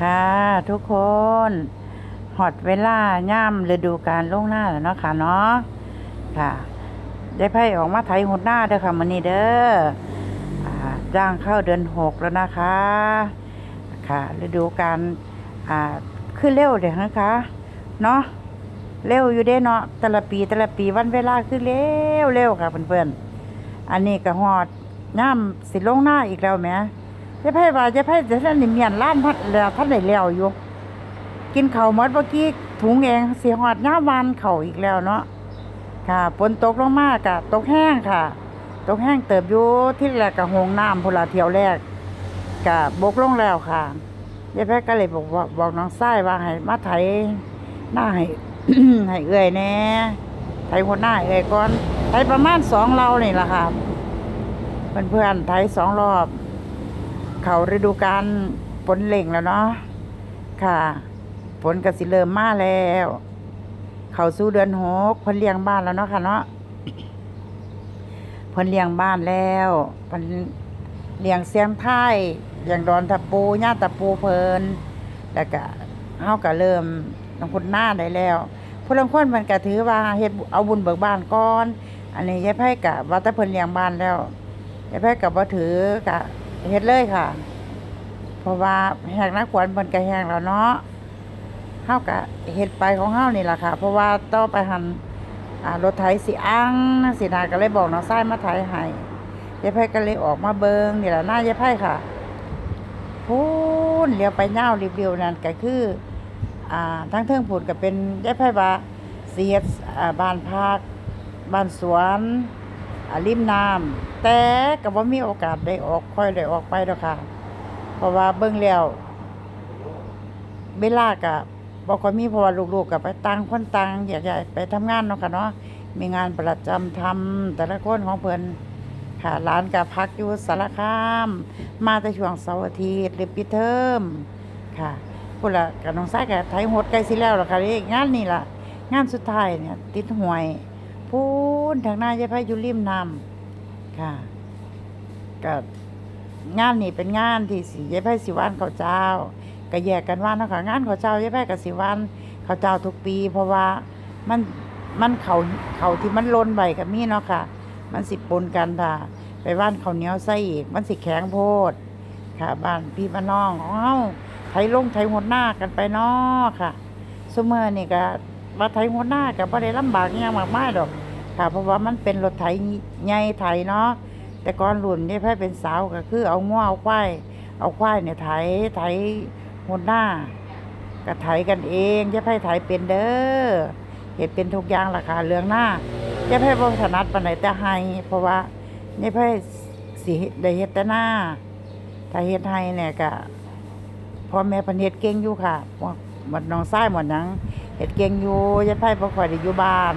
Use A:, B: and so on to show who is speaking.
A: ค่ะ ทุกคนหอดเวลาย่ำฤดูการล่วงหน้าแล้วเนาะค่ะเนาะค่ะ ได้ไพ่ออกมาไถหดหน้าเด้อค่ะมันนี้เด้อจ้างเข้าเดือนหกแล้วนะคะ ค่ะฤดูการอ่าขึ้นเร็วเดี๋ยนะคะเนาะเร็วอยู่เด้เนาะแต่ละปีแต่ละปีวันเวลาขึ้นเร็วเร็วค่ะเพื่อนๆอันนี้ก็หอดย่ำสิลงหน้าอีกแล้วแหม เจะไพ่ว่าเจะไพ่แต่ท่านนี่เมียนล้านพัดแล้วท่านได้แล้วอยู่ กินข้าวหมดเมื่อกี้ถุงเองเสียหอดหน้าวานเข่าอีกแล้วเนาะค่ะฝนตกลงมากค่ะตกแห้งค่ะ ตกแห้งเติบอยู่ที่แรกกะหงน้ำพลาเที่ยวแรกกะบบกลงแล้วค่ะยายแพทย์ก็เลยบอกว่าบอกน้องไส้ว่าให้มาไถหน้าให้ ให้เอื่อยแน่ไถคนหน้าเอื่อยก่อนไถประมาณสองเรานี่แหละค่ะเพื่อนๆไถสองรอบ เขาฤดูกาลฝนเล่งแล้วเนาะค่ะฝนก็สิเริ่มมาแล้ว เขาสู่เดือนหกเพิ่นเลี้ยงบ้านแล้วเนาะค่ะเนาะเพิ่นเลี้ยงบ้านแล้วเพิ่นเลี้ยงเสียงไทยเลี้ยงดอนตะปูญาตะปูเพิ่นแล้วก็เฮาก็เริ่มลงพุนหน้าได้แล้วผู้ลางคนมันก็ถือว่าเฮ็ดเอาบุญเบิกบ้านก่อน อันนี้ยายไผก็ว่าแต่เพิ่นเลี้ยงบ้านแล้วยายไผก็บ่ถือก็ เฮ็ดเลยค่ะ เพราะว่าแหกนักขวัญเพิ่นก็แหกแล้วเนาะเฮาก็เฮ็ดไปของเฮานี่ล่ะค่ะ เพราะว่าต่อไปหันอ่ารถไถสิอังสินาก็เลยบอกน้องชายมาไถให้ยายไผก็เลยออกมาเบิงนี่ล่ะหน้ายายไผค่ะพูนเลี้ยวไปยารีวิวนั่นก็คือ อ่าทั้งเทิงพูนก็เป็นยายไผว่าสิเฮ็ดอ่าบ้านพักบ้านสวน ริมน้ำแต่ก็บ่มีโอกาสได้ออกค่อยได้ออกไปดอกค่ะ เพราะว่าเบิ่งแล้วเวลาก็บ่ค่อยมีเพราะว่าลูกๆก็ไปต่างคนต่างแยกย้ายไปทำงานเนาะค่ะเนาะมีงานประจำทำแต่ละคนของเพิ่นค่ะหลานก็พักอยู่สารคาม มาแต่ช่วงเสาร์อาทิตย์หรือปิดเทอมค่ะพุ่นล่ะกับน้องชายก็ไถหดใกล้สิแล้วล่ะค่ะนี่งานนี่ล่ะ งานสุดท้ายเนี่ย ติดหวยพู นทางหน้ายายไผอยู่ริมน้ำค่ะก็งานนี่เป็นงานที่สิยายไพ่สิวันเขาเจ้าก็แยกกันว่าเนาะค่ะงานเขาเจ้ายายไพ่กับสิวันเขาเจ้าทุกปี เพราะว่ามันมันเขาเขาที่มันล้นใบกับมีเนาะค่ะ มันสิปนกันค่ะ ไปว่านเขาเนียวใส่อีก มันสิแข็งโพดค่ะ บ้านพี่บ้านน้องของเฮาไทยลงไทยหดหน้ากันไปเนาะค่ะซุมื้อนี่ก็ว่าไทยหดหน้าก็บ่ได้ลำบากอิหยังมากมายดอก ค่ะ เพราะว่ามันเป็นรถไถใหญ่ไถเนาะแต่ก่อนรุ่นนี่แพ่เป็นสาวก็คือเอาง้อเอาควายเอาควายเนี่ยไถไถหดหน้าก็ไถกันเองจะไพ่ไถเป็นเด้อเห็ดเป็นทุกอย่างราคาเรื่องหน้าจะไพ่บ่ถนัดปานไหนแต่ให้เพราะว่านี่ไพ่สิได้เฮ็ดแต่หน้าถ้าเฮ็ดให้เนี่ยก็พ่อแม่พิ่นเฮ็ดเก่งอยู่ค่ะหมดน้องชายหมดยังเฮ็ดเก่งอยู่ยาไพ่บ่ค่อยได้อยู่บ้าน